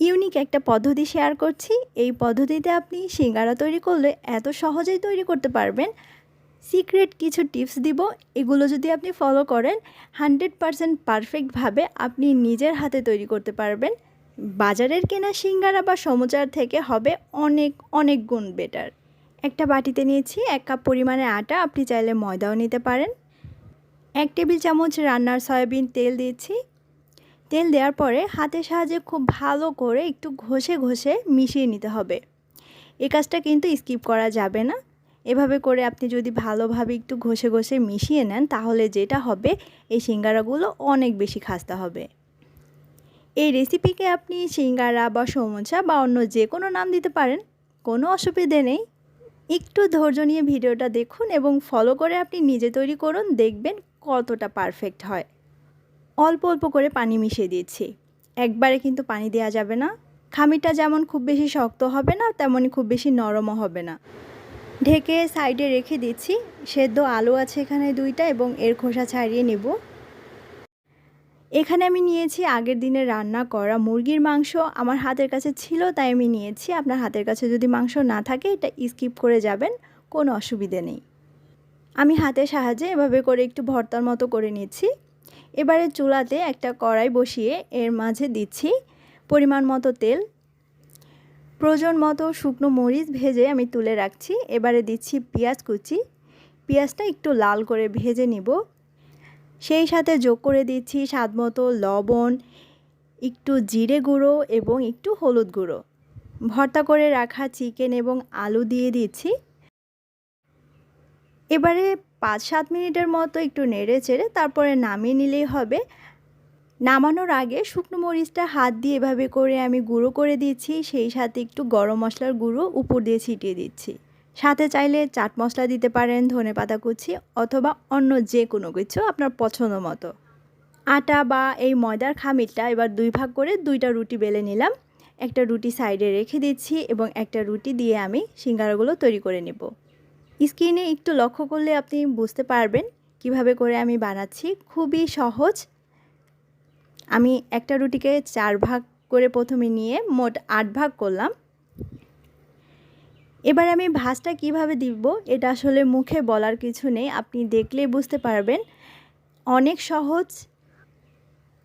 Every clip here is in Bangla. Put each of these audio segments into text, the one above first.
ইউনিক একটা পদ্ধতি শেয়ার করছি। এই পদ্ধতিতে আপনি সিঙ্গারা তৈরি করলে এত সহজেই তৈরি করতে পারবেন। সিক্রেট কিছু টিপস দিব। এগুলো যদি আপনি ফলো করেন হান্ড্রেড পারসেন্ট পারফেক্টভাবে আপনি নিজের হাতে তৈরি করতে পারবেন। বাজারের কেনা সিঙ্গারা বা সমুচার থেকে হবে অনেক অনেক গুণ বেটার একটা বাটিতে নিয়েছি এক কাপ পরিমাণে আটা, আপনি চাইলে ময়দাও নিতে পারেন। এক টেবিল চামচ রান্নার সয়াবিন তেল দিয়েছি। তেল দেওয়ার পরে হাতের সাহায্যে খুব ভালো করে একটু ঘষে ঘষে মিশিয়ে নিতে হবে। এ কাজটা কিন্তু স্কিপ করা যাবে না। এভাবে করে আপনি যদি ভালোভাবে একটু ঘষে ঘষে মিশিয়ে নেন, তাহলে যেটা হবে, এই সিঙ্গারাগুলো অনেক বেশি খাস্তা হবে। এই রেসিপিকে আপনি সিঙ্গারা বা সমোসা বা অন্য যে কোনো নাম দিতে পারেন, কোনো অসুবিধে নেই। একটু ধৈর্য নিয়ে ভিডিওটা দেখুন এবং ফলো করে আপনি নিজে তৈরি করুন, দেখবেন কতটা পারফেক্ট হয়। অল্প অল্প করে পানি মিশিয়ে দিয়েছি একবারে কিন্তু পানি দেওয়া যাবে না। খামিটা যেমন খুব বেশি শক্ত হবে না, তেমনই খুব বেশি নরমও হবে না। ঢেকে সাইডে রেখে দিচ্ছি। সেদ্ধ আলু আছে এখানে দুইটা এবং এর খোসা ছাড়িয়ে নেব। এখানে আমি নিয়েছি আগের দিনে রান্না করা মুরগির মাংস। আমার হাতের কাছে ছিল, তাই আমি নিয়েছি। আপনার হাতের কাছে যদি মাংস না থাকে, এটা স্কিপ করে যাবেন, কোনো অসুবিধে নেই। আমি হাতের সাহায্যে এভাবে করে একটু ভর্তার মতো করে নিচ্ছি। এবারে চুলাতে একটা কড়াই বসিয়ে এর মাঝে দিচ্ছি পরিমাণ মতো তেল। প্রয়োজন মতো শুকনো মরিচ ভেজে আমি তুলে রাখছি। এবারে দিচ্ছি পেঁয়াজ কুচি। পেঁয়াজটা একটু লাল করে ভেজে নিব। সেই সাথে যোগ করে দিচ্ছি স্বাদ মতো লবণ, একটু জিরে গুঁড়ো এবং একটু হলুদ গুঁড়ো। ভর্তা করে রাখা চিকেন এবং আলু দিয়ে দিচ্ছি। এবারে পাঁচ সাত মিনিটের মতো একটু নেড়ে চেড়ে তারপরে নামিয়ে নিলেই হবে। নামানোর আগে শুকনো মরিচটা হাত দিয়ে এভাবে করে আমি গুঁড়ো করে দিচ্ছি, সেই সাথে একটু গরম মশলার গুঁড়ো উপর দিয়ে ছিটিয়ে দিচ্ছি। সাথে চাইলে চাট মশলা দিতে পারেন, ধনে পাতা কুচি অথবা অন্য যে কোনো কিছু আপনার পছন্দ মতো। আটা বা এই ময়দার খামিরটা এবার দুই ভাগ করে দুইটা রুটি বেলে নিলাম। একটা রুটি সাইডে রেখে দিচ্ছি এবং একটা রুটি দিয়ে আমি সিঙ্গারাগুলো তৈরি করে নেব। স্ক্রিনে একটু লক্ষ্য করলে আপনি বুঝতে পারবেন কীভাবে করে আমি বানাচ্ছি। খুবই সহজ। আমি একটা রুটিকে চার ভাগ করে প্রথমে নিয়ে মোট আট ভাগ করলাম। এবার আমি ভাজটা কীভাবে দিব এটা আসলে মুখে বলার কিছু নেই। আপনি দেখলেই বুঝতে পারবেন। অনেক সহজ।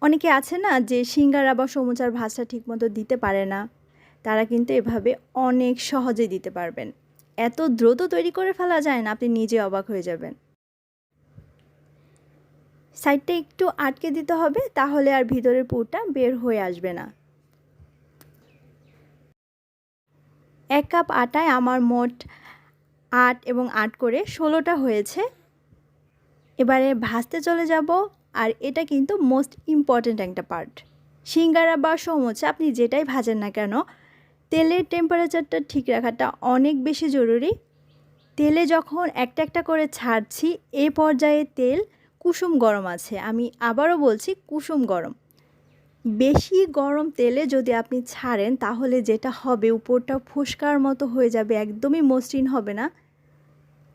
অনেকে আছে না যে সিঙ্গারা বা সমুচার ভাজটা ঠিকমতো দিতে পারে না। তারা কিন্তু এভাবে অনেক সহজে দিতে পারবেন। এত দ্রুত তৈরি করে ফেলা যায় না, আপনি নিজে অবাক হয়ে যাবেন। সাইডটা একটু আটকে দিতে হবে, তাহলে আর ভিতরের পুরটা বের হয়ে আসবে না। এক কাপ আটায় আমার মোট আট এবং আট করে ষোলোটা হয়েছে। এবারে ভাজতে চলে যাব, আর এটা কিন্তু মোস্ট ইম্পর্ট্যান্ট একটা পার্ট সিঙ্গারা বা সমোচা আপনি যেটাই ভাজেন না কেন তেলের টেম্পারেচারটা ঠিক রাখাটা অনেক বেশি জরুরি। তেলে যখন একটা একটা করে ছাড়ছি, এ পর্যায়ে তেল কুসুম গরম আছে। আমি আবারও বলছি কুসুম গরম। বেশি গরম তেলে যদি আপনি ছাড়েন, তাহলে যেটা হবে, উপরটা ফুসকার মতো হয়ে যাবে, একদমই মসৃণ হবে না।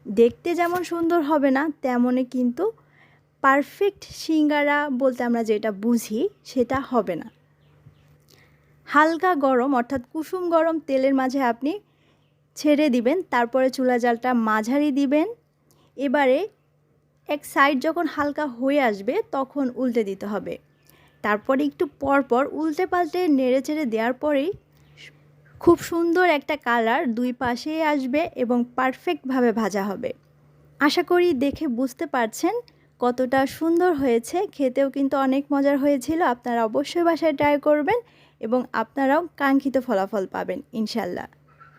দেখতে যেমন সুন্দর হবে না, তেমনই কিন্তু পারফেক্ট সিঙ্গারা বলতে আমরা যেটা বুঝি, সেটা হবে না। হালকা গরম, অর্থাৎ কুসুম গরম তেলের মাঝে আপনি ছেড়ে দিবেন, তারপরে চুলা জালটা মাঝারি দিবেন। এবারে এক সাইড যখন হালকা হয়ে আসবে, তখন উল্টে দিতে হবে। তারপরে একটু পরপর উল্টে পাল্টে নেড়ে চেড়ে দেওয়ার পরেই খুব সুন্দর একটা কালার দুই পাশে আসবে এবং পারফেক্টভাবে ভাজা হবে। আশা করি দেখে বুঝতে পারছেন কতটা সুন্দর হয়েছে। খেতেও কিন্তু অনেক মজার হয়েছিল। আপনারা অবশ্যই বাসায় ট্রাই করবেন। এবং আপনারাও কাঙ্ক্ষিত ফলাফল পাবেন ইনশাল্লাহ